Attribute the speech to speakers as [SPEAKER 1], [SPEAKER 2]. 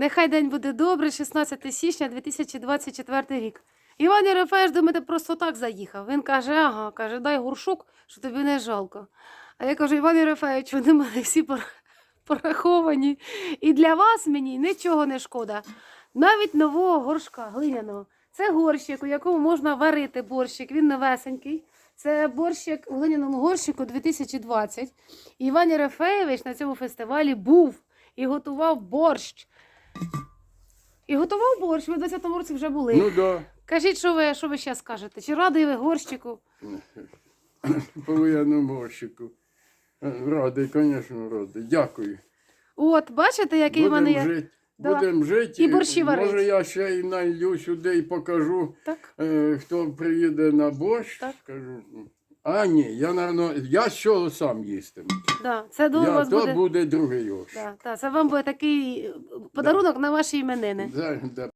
[SPEAKER 1] Нехай день буде добрий, 16 січня 2024 рік. Іван Єрофеєш до мене просто так заїхав. Він каже: ага, каже, дай горшок, що тобі не жалко. А я кажу, Іван Єрофеєвич, вони мене всі пораховані. І для вас мені нічого не шкода. Навіть нового горшка глиняного. Це горщик, у якому можна варити борщик. Він новесенький. Це борщик у глиняному горщику 2020. І Іван Єрофеєвич на цьому фестивалі був і готував борщ. І готував борщ. Ви в 20-му році вже були.
[SPEAKER 2] Ну да,
[SPEAKER 1] Кажіть, що ви, що ви ще скажете? Чи радий ви горщику?
[SPEAKER 2] по воєнному горщику. Радий, звісно, радий. Дякую.
[SPEAKER 1] От, бачите, який в мене
[SPEAKER 2] Будемо
[SPEAKER 1] є.
[SPEAKER 2] жити.
[SPEAKER 1] Да.
[SPEAKER 2] Будемо жити.
[SPEAKER 1] І борщі варить.
[SPEAKER 2] Може, я ще й найлю сюди і покажу,
[SPEAKER 1] Так.
[SPEAKER 2] е, хто приїде на борщ.
[SPEAKER 1] Так.
[SPEAKER 2] Скажу. А, ні, я, наверно, я цього сам їстиму.
[SPEAKER 1] Да. Це до
[SPEAKER 2] Я,
[SPEAKER 1] вас
[SPEAKER 2] то
[SPEAKER 1] буде.
[SPEAKER 2] буде другий горщ.
[SPEAKER 1] Да, да, це вам буде такий подарунок на ваші іменини.
[SPEAKER 2] Да, да.